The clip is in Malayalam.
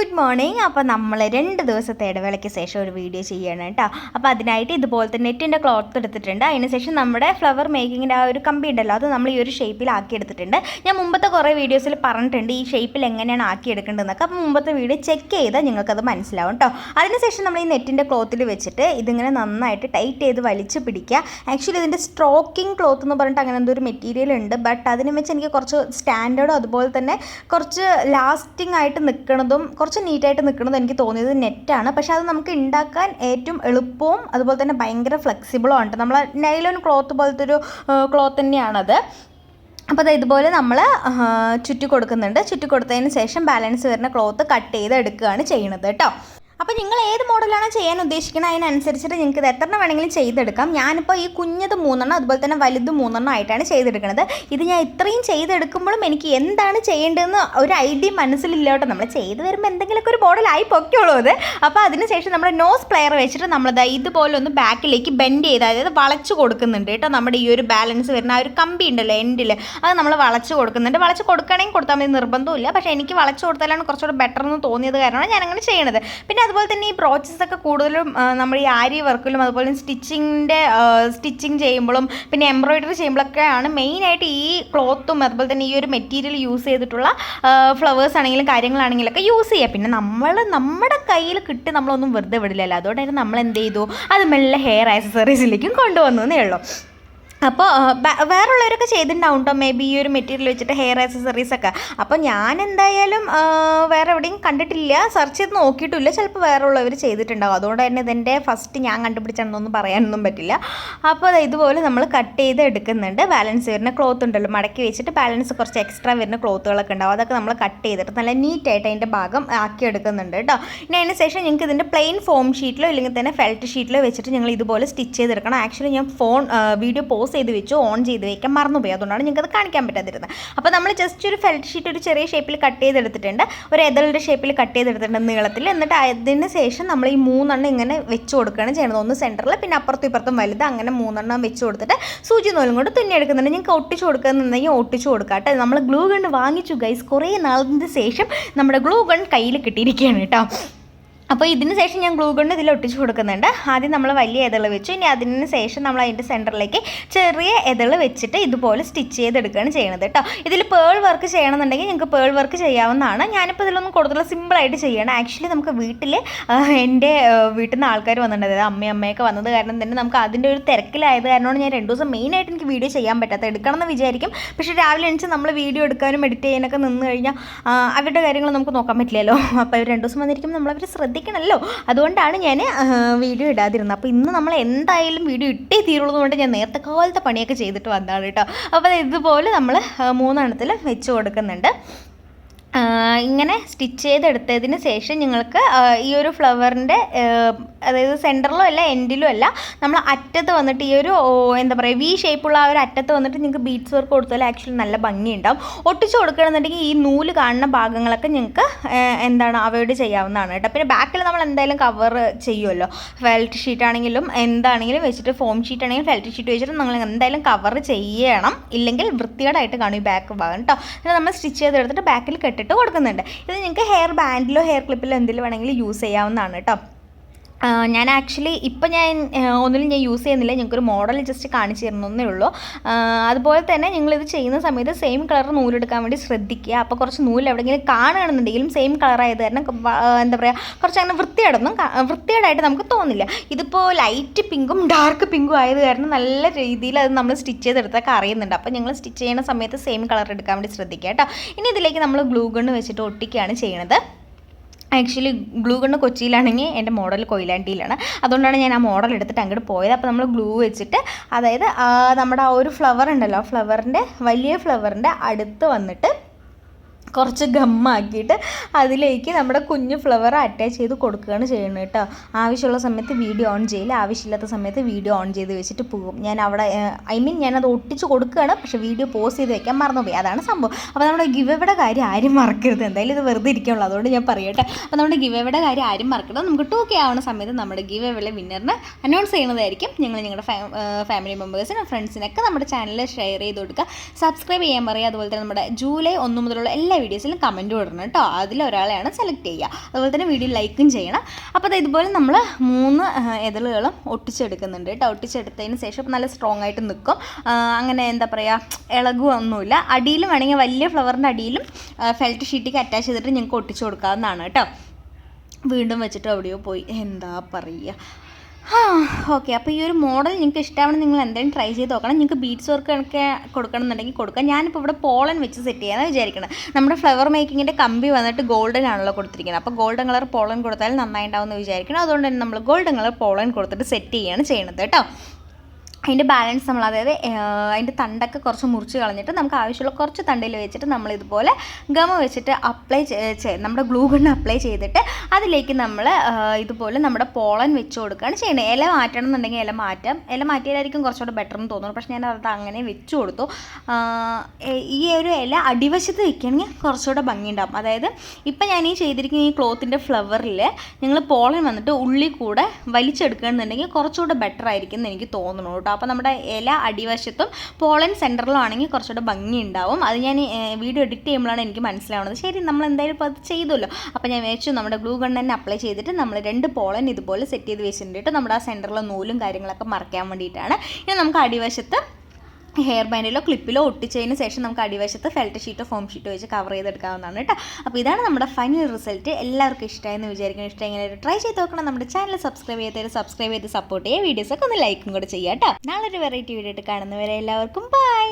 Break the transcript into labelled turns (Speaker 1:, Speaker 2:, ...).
Speaker 1: Good morning. അപ്പോൾ നമ്മൾ രണ്ട് ദിവസത്തെ ഇടവേളയ്ക്ക് ശേഷം ഒരു വീഡിയോ ചെയ്യണം കേട്ടോ അപ്പോൾ അതിനായിട്ട് ഇതുപോലത്തെ നെറ്റിന്റെ ക്ലോത്ത് എടുത്തിട്ടുണ്ട്. അതിന് ശേഷം നമ്മുടെ ഫ്ലവർ മേക്കിങ്ങിന്റെ ആ ഒരു കമ്പി ഉണ്ടല്ലോ അത് നമ്മൾ ഈ ഒരു ഷേപ്പിൽ ആക്കി എടുത്തിട്ടുണ്ട്. ഞാൻ മുമ്പത്തെ കുറേ വീഡിയോസിൽ പറഞ്ഞിട്ടുണ്ട് ഈ ഷേപ്പിൽ എങ്ങനെയാണ് ആക്കി എടുക്കേണ്ടതെന്നൊക്കെ. അപ്പോൾ മുമ്പത്തെ വീഡിയോ ചെക്ക് ചെയ്താൽ നിങ്ങൾക്കത് മനസ്സിലാവും കേട്ടോ അതിനുശേഷം നമ്മൾ ഈ നെറ്റിന്റെ ക്ലോത്തിൽ വെച്ചിട്ട് ഇതിങ്ങനെ നന്നായിട്ട് ടൈറ്റ് ചെയ്ത് വലിച്ച് പിടിക്കുക. ആക്ച്വലി ഇതിന്റെ സ്ട്രോക്കിംഗ് ക്ലോത്ത് എന്ന് പറഞ്ഞിട്ട് അങ്ങനെ എന്തോ ഒരു മെറ്റീരിയൽ ഉണ്ട്. ബട്ട് അതിനെ വെച്ച് എനിക്ക് കുറച്ച് സ്റ്റാൻഡേർഡും അതുപോലെ തന്നെ കുറച്ച് ലാസ്റ്റിംഗ് ആയിട്ട് നിൽക്കുന്നതും കുറച്ച് നീറ്റായിട്ട് നിൽക്കുന്നത് എനിക്ക് തോന്നിയത് നെറ്റാണ്. പക്ഷേ അത് നമുക്ക് ഉണ്ടാക്കാൻ ഏറ്റവും എളുപ്പവും അതുപോലെ തന്നെ ഭയങ്കര ഫ്ലെക്സിബിളും ആണ് നമ്മൾ നൈലോൺ ക്ലോത്ത് പോലത്തെ ഒരു ക്ലോത്ത് തന്നെയാണത്. അപ്പോൾ അത് ഇതുപോലെ നമ്മൾ ചുറ്റി കൊടുക്കുന്നുണ്ട് ചുറ്റി കൊടുത്തതിന് ശേഷം ബാലൻസ് വരുന്ന ക്ലോത്ത് കട്ട് ചെയ്ത് എടുക്കുകയാണ് ചെയ്യുന്നത് കേട്ടോ. അപ്പോൾ നിങ്ങൾ ഏത് മോഡലാണ് ചെയ്യാൻ ഉദ്ദേശിക്കുന്നത് അതിനനുസരിച്ചിട്ട് നിങ്ങൾക്ക് ഇത് എത്ര വേണമെങ്കിലും ചെയ്തെടുക്കാം. ഞാനിപ്പോൾ ഈ കുഞ്ഞത് മൂന്നെണ്ണം അതുപോലെ തന്നെ വലുത് മൂന്നെണ്ണം ആയിട്ടാണ് ചെയ്തെടുക്കുന്നത് ഇത് ഞാൻ ഇത്രയും ചെയ്തെടുക്കുമ്പോഴും എനിക്ക് എന്താണ് ചെയ്യേണ്ടതെന്ന് ഒരു ഐഡിയ മനസ്സിലില്ല കേട്ടോ നമ്മൾ ചെയ്ത് വരുമ്പോൾ എന്തെങ്കിലുമൊക്കെ ഒരു മോഡലായി പൊക്കുള്ളൂ അത്. അപ്പോൾ അതിനുശേഷം നമ്മുടെ നോസ് പ്ലെയർ വെച്ചിട്ട് നമ്മളത് ഇതുപോലെ ഒന്ന് ബാക്കിലേക്ക് ബെൻഡ് ചെയ്ത് അതായത് വളച്ച് കൊടുക്കുന്നുണ്ട് കേട്ടോ. നമ്മുടെ ഈ ഒരു ബാലൻസ് വരുന്ന ആ ഒരു കമ്പി ഉണ്ടല്ലോ എൻഡിൽ അത് നമ്മൾ വളച്ച് കൊടുക്കുന്നുണ്ട്. വളച്ച് കൊടുക്കണമെങ്കിൽ കൊടുത്താൽ മതി നിർബന്ധമില്ല പക്ഷേ എനിക്ക് വളച്ച് കൊടുത്താലാണ് കുറച്ചുകൂടെ ബെറ്റർ എന്ന് തോന്നിയത് കാരണമാണ് ഞാനങ്ങനെ ചെയ്യണത്. പിന്നെ അതുപോലെ തന്നെ ഈ ബ്രോച്ചസ് ഒക്കെ കൂടുതലും നമ്മൾ ഈ ആരി വർക്കിലും അതുപോലെ സ്റ്റിച്ചിങ്ങിന്റെ സ്റ്റിച്ചിങ് ചെയ്യുമ്പോഴും പിന്നെ എംബ്രോയിഡറി ചെയ്യുമ്പോഴൊക്കെയാണ് മെയിനായിട്ട് ഈ ക്ലോത്തും അതുപോലെ തന്നെ ഈ ഒരു മെറ്റീരിയൽ യൂസ് ചെയ്തിട്ടുള്ള ഫ്ലവേഴ്സ് ആണെങ്കിലും കാര്യങ്ങളാണെങ്കിലൊക്കെ യൂസ് ചെയ്യുക. പിന്നെ നമ്മൾ നമ്മുടെ കയ്യിൽ കിട്ടി നമ്മളൊന്നും വെറുതെ വിടില്ലല്ലോ. അതുകൊണ്ടായിരുന്നു നമ്മൾ എന്ത് ചെയ്തു? അത് മെല്ലെ ഹെയർ ആക്സസറീസിലേക്കും കൊണ്ടുവന്നു എന്നേ ഉള്ളൂ. അപ്പോൾ വേറുള്ളവരൊക്കെ ചെയ്തിട്ടുണ്ടാവും കേട്ടോ മേ ബി ഈ ഒരു മെറ്റീരിയൽ വെച്ചിട്ട് ഹെയർ ആക്സസറീസ് ഒക്കെ. അപ്പോൾ ഞാൻ എന്തായാലും വേറെ എവിടെയും കണ്ടിട്ടില്ല. സെർച്ച് ചെയ്ത് നോക്കിയിട്ടില്ല. ചിലപ്പോൾ വേറെ ഉള്ളവർ ചെയ്തിട്ടുണ്ടാവും. അതുകൊണ്ട് തന്നെ ഇതിന്റെ ഫസ്റ്റ് ഞാൻ കണ്ടുപിടിച്ചാണെന്നൊന്നും പറയാനൊന്നും പറ്റില്ല. അപ്പോൾ ഇതുപോലെ നമ്മൾ കട്ട് ചെയ്ത് എടുക്കുന്നുണ്ട്. ബാലൻസ് വരുന്ന ക്ലോത്ത് ഉണ്ടല്ലോ. മടക്കി വെച്ചിട്ട് ബാലൻസ് കുറച്ച് എക്സ്ട്രാ വരുന്ന ക്ലോത്തുകളൊക്കെ ഉണ്ടാവും. അതൊക്കെ നമ്മൾ കട്ട് ചെയ്തിട്ട് നല്ല നീറ്റായിട്ട് അതിന്റെ ഭാഗം ആക്കി എടുക്കുന്നുണ്ട് കേട്ടോ ഇനി അതിന് ശേഷം ഞങ്ങൾക്ക് ഇതിന്റെ പ്ലെയിൻ ഫോം ഷീറ്റിലോ ഇല്ലെങ്കിൽ തന്നെ ഫെൽറ്റ് ഷീറ്റിലോ വെച്ചിട്ട് ഞങ്ങൾ ഇതുപോലെ സ്റ്റിച്ച് ചെയ്തെടുക്കണം. ആക്ച്വലി ഞാൻ ഫോൺ വീഡിയോ പോസ് ചെയ്ത് വെച്ചു ഓൺ ചെയ്ത് വയ്ക്കാൻ മറന്നുപോയി. അതുകൊണ്ടാണ് നിങ്ങൾക്ക് അത് കാണിക്കാൻ പറ്റാതിരുന്നത് അപ്പോൾ നമ്മൾ ജസ്റ്റ് ഒരു ഫെൽറ്റ് ഷീറ്റ് ഒരു ചെറിയ ഷേപ്പിൽ കട്ട് ചെയ്തെടുത്തിട്ടുണ്ട്. ഒരു എതളുടെ ഷേപ്പിൽ കട്ട് ചെയ്തെടുത്തിട്ടുണ്ട് നീളത്തിൽ എന്നിട്ട് അതിന് ശേഷം നമ്മൾ ഈ മൂന്നെണ്ണം ഇങ്ങനെ വെച്ച് കൊടുക്കുകയാണ് ചെയ്യുന്നത്. ഒന്ന് സെന്ററിൽ പിന്നെ അപ്പുറത്തും ഇപ്പുറത്തും വലുത്. അങ്ങനെ മൂന്നെണ്ണം വെച്ച് കൊടുത്തിട്ട് സൂചി നൂലും കൊണ്ട് തുന്നി എടുക്കുന്നുണ്ട്. നിങ്ങൾക്ക് ഒട്ടിച്ചു കൊടുക്കുന്നുണ്ടെങ്കിൽ ഒട്ടിച്ചു കൊടുക്കാം കേട്ടോ. നമ്മൾ ഗ്ലൂ ഗൺ വാങ്ങിച്ചു ഗൈസ് കുറേ നാളിന് ശേഷം നമ്മുടെ ഗ്ലൂ ഗൺ കയ്യിൽ കിട്ടിയിരിക്കുകയാണ് കേട്ടോ. അപ്പോൾ ഇതിന് ശേഷം ഞാൻ ഗ്ലൂ കൊണ്ട് ഇതിൽ ഒട്ടിച്ച് കൊടുക്കുന്നുണ്ട്. ആദ്യം നമ്മൾ വലിയ എതൾ വെച്ചു. ഇനി അതിന് ശേഷം നമ്മൾ അതിന്റെ സെന്ററിലേക്ക് ചെറിയ എതൾ വെച്ചിട്ട് ഇതുപോലെ സ്റ്റിച്ച് ചെയ്തെടുക്കുകയാണ് ചെയ്യുന്നത് കേട്ടോ ഇതിൽ പേൾ വർക്ക് ചെയ്യണമെന്നുണ്ടെങ്കിൽ നിങ്ങൾക്ക് പേൾ വർക്ക് ചെയ്യാവുന്നതാണ്. ഞാനിപ്പോൾ ഇതിലൊന്നും കൊടുത്തുള്ള സിമ്പിളായിട്ട് ചെയ്യണം. ആക്ച്വലി നമുക്ക് വീട്ടിൽ എന്റെ വീട്ടിൽ നിന്ന് ആൾക്കാർ വന്നിട്ടുണ്ട്. അതായത് അമ്മയും അമ്മയൊക്കെ വന്നത് കാരണം തന്നെ നമുക്ക് അതിന്റെ ഒരു തിരക്കിലായത് കാരണമാണ് ഞാൻ രണ്ട് ദിവസം മെയിനായിട്ട് എനിക്ക് വീഡിയോ ചെയ്യാൻ പറ്റാത്ത എടുക്കണം എന്ന് വിചാരിക്കും. പക്ഷേ രാവിലെ എണീച്ച് നമ്മൾ വീഡിയോ എടുക്കാനും എഡിറ്റ് ചെയ്യാനൊക്കെ നിന്ന് കഴിഞ്ഞാൽ അവരുടെ കാര്യങ്ങൾ നമുക്ക് നോക്കാൻ പറ്റില്ലല്ലോ. അപ്പോൾ അവർ രണ്ട് ദിവസം വന്നിരിക്കുമ്പോൾ നമ്മളവർ ശ്രദ്ധിക്കണമല്ലോ അതുകൊണ്ടാണ് ഞാൻ വീഡിയോ ഇടാതിരുന്നത്. അപ്പോൾ ഇന്ന് നമ്മൾ എന്തായാലും വീഡിയോ ഇട്ടേ തീരുള്ളൂ കൊണ്ട് ഞാൻ നേരത്തെ കാലത്തെ പണിയൊക്കെ ചെയ്തിട്ട് വന്നതാണ് കേട്ടോ. അപ്പോൾ ഇതുപോലെ നമ്മൾ മൂന്നെണ്ണത്തിൽ വെച്ച് കൊടുക്കുന്നുണ്ട്. ഇങ്ങനെ സ്റ്റിച്ച് ചെയ്തെടുത്തതിന് ശേഷം നിങ്ങൾക്ക് ഈ ഒരു ഫ്ലവറിന്റെ അതായത് സെന്ററിലും അല്ല എൻഡിലും അല്ല നമ്മൾ അറ്റത്ത് വന്നിട്ട് ഈ ഒരു എന്താ പറയുക വി ഷേപ്പുള്ള ആ ഒരു അറ്റത്ത് വന്നിട്ട് നിങ്ങൾക്ക് ബീഡ്സ് വർക്ക് കൊടുത്താൽ ആക്ച്വലി നല്ല ഭംഗിയുണ്ടാവും. ഒട്ടിച്ച് കൊടുക്കണമെന്നുണ്ടെങ്കിൽ ഈ നൂൽ കാണുന്ന ഭാഗങ്ങളൊക്കെ നിങ്ങൾക്ക് എന്താണ് അവോയ്ഡ് ചെയ്യാവുന്നതാണ് കേട്ടോ. പിന്നെ ബാക്കിൽ നമ്മൾ എന്തായാലും കവർ ചെയ്യുമല്ലോ ഫെൽറ്റ് ഷീറ്റ് ആണെങ്കിലും എന്താണെങ്കിലും വെച്ചിട്ട് ഫോം ഷീറ്റ് ആണെങ്കിലും ഫെൽറ്റ് ഷീറ്റ് വെച്ചിട്ട് നിങ്ങൾ എന്തായാലും കവർ ചെയ്യണം. ഇല്ലെങ്കിൽ വൃത്തികേടായിട്ട് കാണും ഈ ബാക്ക് ഭാഗം കേട്ടോ. നമ്മൾ സ്റ്റിച്ച് ചെയ്തെടുത്തിട്ട് ബാക്കിൽ കെട്ടിട്ട് കൊടുക്കുന്നുണ്ട്. ഇത് നിങ്ങൾക്ക് ഹെയർ ബാൻഡിലോ ഹെയർ ക്ലിപ്പിലോ എന്തെങ്കിലും വേണമെങ്കിൽ യൂസ് ചെയ്യാവുന്നതാണ് കേട്ടോ ഞാൻ ആക്ച്വലി ഇപ്പം ഞാൻ ഒന്നിലും ഞാൻ യൂസ് ചെയ്യുന്നില്ല. ഞങ്ങൾക്കൊരു മോഡൽ ജസ്റ്റ് കാണിച്ചു തരുന്നേ ഉള്ളൂ. അതുപോലെ തന്നെ നിങ്ങളിത് ചെയ്യുന്ന സമയത്ത് സെയിം കളർ നൂലെടുക്കാൻ വേണ്ടി ശ്രദ്ധിക്കുക. അപ്പോൾ കുറച്ച് നൂൽ എവിടെയെങ്കിലും കാണുകയാണെന്നുണ്ടെങ്കിലും സെയിം കളർ ആയത് കാരണം എന്താ പറയുക കുറച്ച് അങ്ങനെ വൃത്തികേടൊന്നും കാ- വൃത്തികേടായിട്ട് നമുക്ക് തോന്നില്ല. ഇതിപ്പോൾ ലൈറ്റ് പിങ്കും ഡാർക്ക് പിങ്കും ആയത് കാരണം നല്ല രീതിയിൽ അത് നമ്മൾ സ്റ്റിച്ച് ചെയ്തെടുത്തൊക്കെ അറിയുന്നുണ്ട് അപ്പോൾ ഞങ്ങൾ സ്റ്റിച്ച് ചെയ്യുന്ന സമയത്ത് സെയിം കളർ എടുക്കാൻ വേണ്ടി ശ്രദ്ധിക്കുക കേട്ടോ. ഇനി ഇതിലേക്ക് നമ്മൾ ഗ്ലൂ ഗണ്ണ് വെച്ചിട്ട് ഒട്ടിക്കുകയാണ് ചെയ്യണത് ആക്ച്വലി ഗ്ലൂ കണ്ണ് കൊച്ചിയിലാണെങ്കിൽ എന്റെ മോഡൽ കൊയിലാണ്ടിയിലാണ്. അതുകൊണ്ടാണ് ഞാൻ ആ മോഡൽ എടുത്തിട്ട് അങ്ങോട്ട് പോയത്. അപ്പോൾ നമ്മൾ ഗ്ലൂ വെച്ചിട്ട് അതായത് നമ്മുടെ ആ ഒരു ഫ്ലവർ ഉണ്ടല്ലോ ഫ്ലവറിന്റെ വലിയ ഫ്ലവറിന്റെ അടുത്ത് വന്നിട്ട് കുറച്ച് ഗമ്മാക്കിയിട്ട് അതിലേക്ക് നമ്മുടെ കുഞ്ഞു ഫ്ലവർ അറ്റാച്ച് ചെയ്ത് കൊടുക്കുകയാണ് ചെയ്യുന്നത് കേട്ടോ. ആവശ്യമുള്ള സമയത്ത് വീഡിയോ ഓൺ ചെയ്യില്ല. ആവശ്യമില്ലാത്ത സമയത്ത് വീഡിയോ ഓൺ ചെയ്ത് വെച്ചിട്ട് പോകും. ഞാൻ അവിടെ ഐ മീൻ ഞാനത് ഒട്ടിച്ച് കൊടുക്കുകയാണ്. പക്ഷേ വീഡിയോ പോസ് ചെയ്ത് വെക്കാൻ മറന്നുപോയി. അതാണ് സംഭവം. അപ്പോൾ നമ്മുടെ ഗിവയുടെ കാര്യം ആരും മറക്കരുത്. എന്തായാലും ഇത് വെറുതെ ഇരിക്കുകയുള്ളൂ അതുകൊണ്ട് ഞാൻ പറയട്ടെ. അപ്പോൾ നമ്മുടെ ഗിവയുടെ കാര്യം ആരും മറക്കരുത്. നമുക്ക് ടു കെ ആവുന്ന സമയത്ത് നമ്മുടെ ഗിവയുടെ വിന്നറിനെ അനൗൺസ് ചെയ്യുന്നതായിരിക്കും. നിങ്ങൾ ഞങ്ങളുടെ ഫാമിലി മെമ്പേഴ്സിനും ഫ്രണ്ട്സിനൊക്കെ നമ്മുടെ ചാനൽ ഷെയർ ചെയ്ത് കൊടുക്കുക. സബ്സ്ക്രൈബ് ചെയ്യാൻ പറയുക. അതുപോലെ തന്നെ നമ്മുടെ ജൂലൈ ഒന്ന് മുതലുള്ള എല്ലാ വീഡിയോസിലും കമന്റ് ഇടണം കേട്ടോ. അതിലൊരാളെയാണ് സെലക്ട് ചെയ്യുക. അതുപോലെ തന്നെ വീഡിയോ ലൈക്കും ചെയ്യണം. അപ്പോൾ ഇതുപോലെ നമ്മൾ മൂന്ന് എതളുകളും ഒട്ടിച്ചെടുക്കുന്നുണ്ട് കേട്ടോ. ഒട്ടിച്ചെടുത്തതിന് ശേഷം നല്ല സ്ട്രോങ് ആയിട്ട് നിൽക്കും അങ്ങനെ എന്താ പറയുക ഇളകുമൊന്നുമില്ല അടിയിലും വേണമെങ്കിൽ വലിയ ഫ്ലവറിന്റെ അടിയിലും ഫെൽറ്റ് ഷീറ്റിക്ക് അറ്റാച്ച് ചെയ്തിട്ട് ഞങ്ങൾക്ക് ഒട്ടിച്ചു കൊടുക്കാവുന്നതാണ് കേട്ടോ. വീണ്ടും വെച്ചിട്ട് എവിടെയോ പോയി. എന്താ പറയുക? ആ ഓക്കെ അപ്പോൾ ഈ ഒരു മോഡൽ നിങ്ങൾക്ക് ഇഷ്ടമാണെങ്കിൽ നിങ്ങൾ എന്തെങ്കിലും ട്രൈ ചെയ്ത് നോക്കണം. നിങ്ങൾക്ക് ബീഡ്സ് വർക്ക് ഒക്കെ കൊടുക്കണം എന്നുണ്ടെങ്കിൽ കൊടുക്കാം. ഞാനിപ്പോൾ ഇവിടെ പോളൻ വെച്ച് സെറ്റ് ചെയ്യാമെന്ന് വിചാരിക്കണം നമ്മുടെ ഫ്ലവർ മേക്കിങ്ങിന്റെ കമ്പി വന്നിട്ട് ഗോൾഡൻ ആണല്ലോ കൊടുത്തിരിക്കുന്നത്. അപ്പോൾ ഗോൾഡൻ കളർ പോളൻ കൊടുത്താൽ നന്നായി ഉണ്ടാവുമെന്ന് വിചാരിക്കണം. അതുകൊണ്ട് തന്നെ നമ്മൾ ഗോൾഡൻ കളർ പോളൻ കൊടുത്തിട്ട് സെറ്റ് ചെയ്യുകയാണ് ചെയ്യണത് കേട്ടോ. അതിന്റെ ബാലൻസ് നമ്മൾ അതായത് അതിന്റെ തണ്ടൊക്കെ കുറച്ച് മുറിച്ച് കളഞ്ഞിട്ട് നമുക്ക് ആവശ്യമുള്ള കുറച്ച് തണ്ടയിൽ വെച്ചിട്ട് നമ്മൾ ഇതുപോലെ ഗമ വെച്ചിട്ട് അപ്ലൈ നമ്മുടെ ഗ്ലൂ ഗണ്ണ് അപ്ലൈ ചെയ്തിട്ട് അതിലേക്ക് നമ്മൾ ഇതുപോലെ നമ്മുടെ പോളൻ വെച്ച് കൊടുക്കുകയാണ് ചെയ്യുന്നത്. ഇല മാറ്റണം എന്നുണ്ടെങ്കിൽ ഇല മാറ്റാം. ഇല മാറ്റിയാലായിരിക്കും കുറച്ചുകൂടെ ബെറ്റർ എന്ന് തോന്നുന്നു പക്ഷേ ഞാൻ അത് അങ്ങനെ വെച്ച് കൊടുത്തു. ഈ ഒരു ഇല അടിവശത്ത് വെക്കുകയാണെങ്കിൽ കുറച്ചുകൂടെ ഭംഗിയുണ്ടാകും അതായത് ഇപ്പം ഞാൻ ഈ ചെയ്തിരിക്കുന്ന ഈ ക്ലോത്തിന്റെ ഫ്ലവറിൽ ഞങ്ങൾ പോളൻ വന്നിട്ട് ഉള്ളിൽ കൂടെ വലിച്ചെടുക്കുകയാണെന്നുണ്ടെങ്കിൽ കുറച്ചുകൂടെ ബെറ്റർ ആയിരിക്കും എന്ന് എനിക്ക് തോന്നുന്നു കേട്ടോ. അപ്പോൾ നമ്മുടെ ഇല അടിവശത്തും പോളൻ സെന്ററിലും ആണെങ്കിൽ കുറച്ചുകൂടെ ഭംഗി ഉണ്ടാവും അത് ഞാൻ വീഡിയോ എഡിറ്റ് ചെയ്യുമ്പോഴാണ് എനിക്ക് മനസ്സിലാവുന്നത്. ശരി നമ്മൾ എന്തായാലും ഇപ്പോൾ അത് ചെയ്തല്ലോ അപ്പോൾ ഞാൻ വെച്ചു നമ്മുടെ ഗ്ലൂ ഗൺ തന്നെ അപ്ലൈ ചെയ്തിട്ട് നമ്മൾ രണ്ട് പോളൻ ഇതുപോലെ സെറ്റ് ചെയ്ത് വെച്ചിട്ടുണ്ട് കേട്ടോ. നമ്മുടെ ആ സെന്ററിലെ നൂലും കാര്യങ്ങളൊക്കെ മറക്കാൻ വേണ്ടിയിട്ടാണ്. ഇനി നമുക്ക് അടിവശത്ത് ഹെയർ ബാൻഡിലോ ക്ലിപ്പിലോ ഒട്ടിച്ചതിന് ശേഷം നമുക്ക് അടിവശത്ത് ഫെൽറ്റ് ഷീറ്റോ ഫോം ഷീറ്റോ വെച്ച് കവർ ചെയ്തെടുക്കാവുന്നതാണ് കേട്ടോ. അപ്പോൾ ഇതാണ് നമ്മുടെ ഫൈനൽ റിസൾട്ട് എല്ലാവർക്കും ഇഷ്ടമായെന്ന് വിചാരിക്കണം ഇഷ്ടം എങ്ങനെ ട്രൈ ചെയ്ത് നോക്കണം. നമ്മുടെ ചാനൽ സബ്സ്ക്രൈബ് ചെയ്തവർ സബ്സ്ക്രൈബ് ചെയ്ത് സപ്പോർട്ട് ചെയ്യുക. വീഡിയോസൊക്കെ ഒന്ന് ലൈക്കും കൂടെ ചെയ്യാം കേട്ടോ. നാളെ ഒരു വെറൈറ്റി വീഡിയോ ആയിട്ട് കാണുന്നവരെ എല്ലാവർക്കും ബൈ